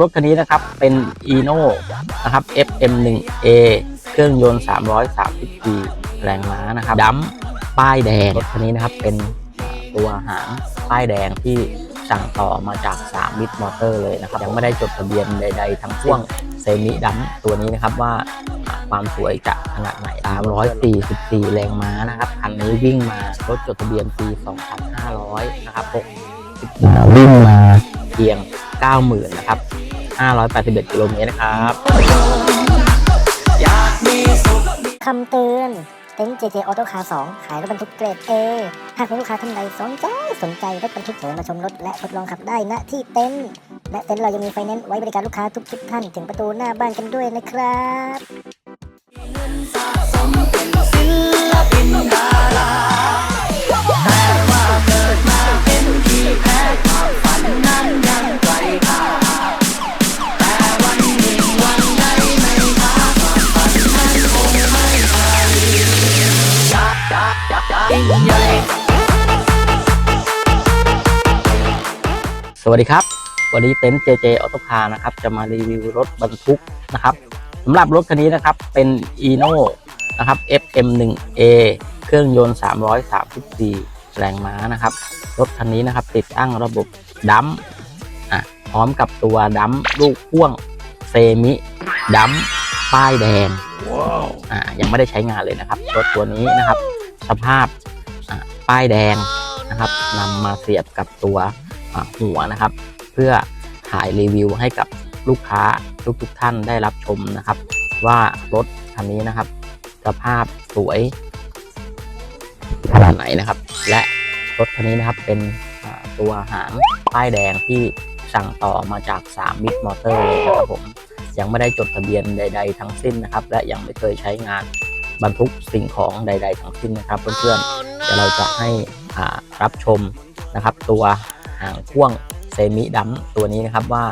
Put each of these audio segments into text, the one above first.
รถคันนี้นะครับเป็น e n o นะครับ FM1A เครื่องยนต์ 330 g แรงม้านะครับดัมป้ายแดงรถคันนี้นะครับเป็นตัวหางป้ายแดงที่สั่งต่อมาจาก3มิตรมอเตอร์เลยนะครับ ยังไม่ได้จดทะเบียนใด ๆ ทั้งพ่วงเซมิดัมตัวนี้นะครับว่าความสวยจะขนาดไหน 344 แรงม้านะครับ คันนี้วิ่งมารถจดทะเบียนปี 2500 นะครับ6วิ่งมาเพียง 90,000 นะครับ 581กิโลเมตรนะครับคำเตือนเต็นท์ JJ Auto Car 2 ขายรถบรรทุกเกรด A หากมีลูกค้าท่านใดสนใจสนใจรถบรรทุกเสริมมาชมรถและทดลองขับได้ณที่เต็นท์และเต็นท์เรายังมีไฟแนนซ์ไว้บริการลูกค้าทุกทุกท่านถึงประตูหน้าบ้านกันด้วยนะครับ สวัสดีครับ วันนี้เต็นท์ JJ Auto Car นะครับจะมารีวิวรถบรรทุกนะครับสำหรับรถคันนี้นะครับเป็น e n o นะครับ FM1A เครื่องยนต์ 330 g แรงม้านะครับรถคันนี้นะครับติดตั้งระบบดัมอะพร้อมกับตัวดัมลูกพ่วงเซมิดัมป้ายแดงอ่ายังไม่ได้ใช้งานเลยนะครับรถตัวนี้นะครับ สภาพอะป้ายแดงนะครับนำมาเสียบกับตัว หัวนะครับ เพื่อถ่ายรีวิวให้กับลูกค้าทุกๆท่านได้รับชมนะครับ ว่ารถคันนี้นะครับ สภาพสวยขนาดไหนนะครับ และรถคันนี้นะครับเป็นตัวหางป้ายแดงที่สั่งต่อมาจาก3มิตรมอเตอร์เลยนะครับผมยังไม่ได้จดทะเบียนใด ๆ ทั้งสิ้นนะครับ และยังไม่เคยใช้งานบรรทุกสิ่งของใด ๆ ทั้งสิ้นนะครับ เพื่อนๆเดี๋ยวเราจะให้รับชมนะครับ ตัว พ่วงเซมิดัมตัวนี้นะครับว่า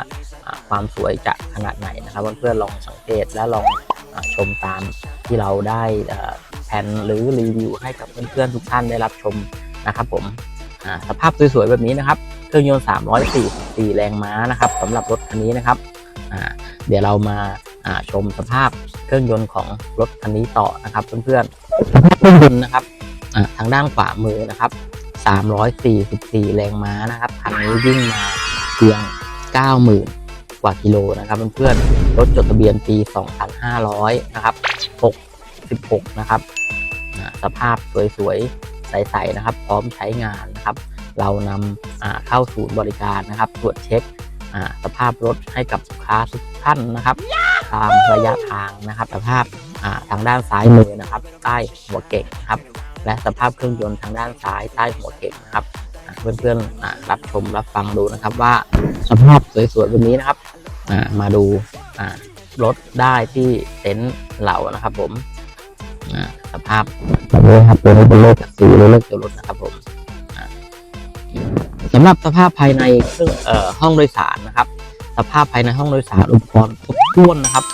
ความสวยจะขนาดไหนนะครับเพื่อนๆลองสังเกตและลองอชมตามที่เราได้เอ่อแผนหรือรีวิวให้กับเพื่อนๆทุกท่านได้รับชมนะครับผมสภาพสวยๆแบบนี้นะครับ เครื่องยนต์ 344 แรงม้านะครับสำหรับรถคันนี้นะครับเดี๋ยวเรามาชมสภาพเครื่องยนต์ของรถคันนี้ต่อนะครับเพื่อนๆเครื่องยนต์นะครับทางด้านขวามือนะครับ 344 แรงม้านะครับคันนี้วิ่งมาเพียง 90,000 กว่ากิโลนะครับเพื่อนๆรถจดทะเบียนปี 2,500 นะครับ 66 นะครับสภาพสวยๆ ใสๆ นะครับ พร้อมใช้งานนะครับ เรานำเข้าศูนย์บริการนะครับ ตรวจเช็คสภาพรถให้กับลูกค้าทุกท่านนะครับ ตามระยะทางนะครับ สภาพทางด้านซ้ายมือนะครับ ใต้หัวเก่งครับ และสภาพเครื่องยนต์ทางด้านซ้ายใต้หัวเก่งนะครับเพื่อนๆรับชมรับฟังดูนะครับว่าสภาพสวยๆแบบนี้นะครับมาดูรถได้ที่เต็นท์เรานะครับ ผมสภาพแบบนี้ครับตัวนี้เป็นเลขสีหรือเลขตัวรถนะครับผมอ่าสำหรับสภาพภายในเครื่องห้องโดยสารนะครับ สภาพภายในห้องโดยสารอุปกรณ์ครบถ้วนนะครับ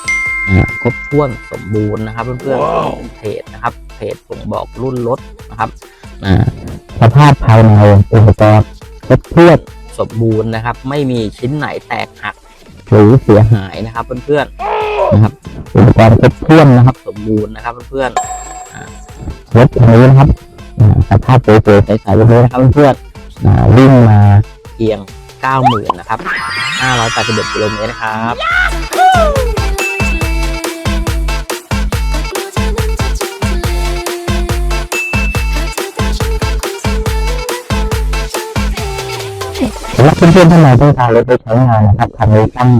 ครบถ้วนสมบูรณ์นะครับ เพื่อนๆเพจนะครับเพจบ่งบอกรุ่นรถนะครับอ่าสภาพภายในอุปกรณ์ครบถ้วนสมบูรณ์นะครับ ไม่มีชิ้นไหนแตกหักหรือเสียหายนะครับ เพื่อนๆนะครับอุปกรณ์ครบถ้วนนะครับ สมบูรณ์นะครับ เพื่อนๆอ่ารถคันนี้นะครับอ่าสภาพสวยๆใสๆแบบนี้นะครับเพื่อนๆอ่าวิ่งมาเพียง 90,000 นะครับ 581กิโลเมตรนะครับ สำหรับเพื่อนๆท่านใดต้องการรถไปใช้งานนะครับคันนี้ตั้ง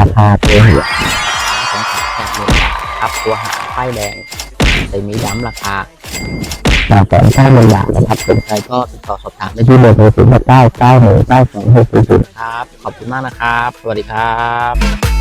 ราคาเพียงหัวสองแสนแปดหมื่นบาทครับตัวหางป้ายแดงใส่มีย้ำราคาสามแสนเก้าหมื่นบาทนะครับสนใจก็ติดต่อสอบถามได้ที่เบอร์โทรศูนย์เก้าเก้าหนึ่งเก้าสองหกศูนย์ครับ ขอบคุณมากนะครับ สวัสดีครับ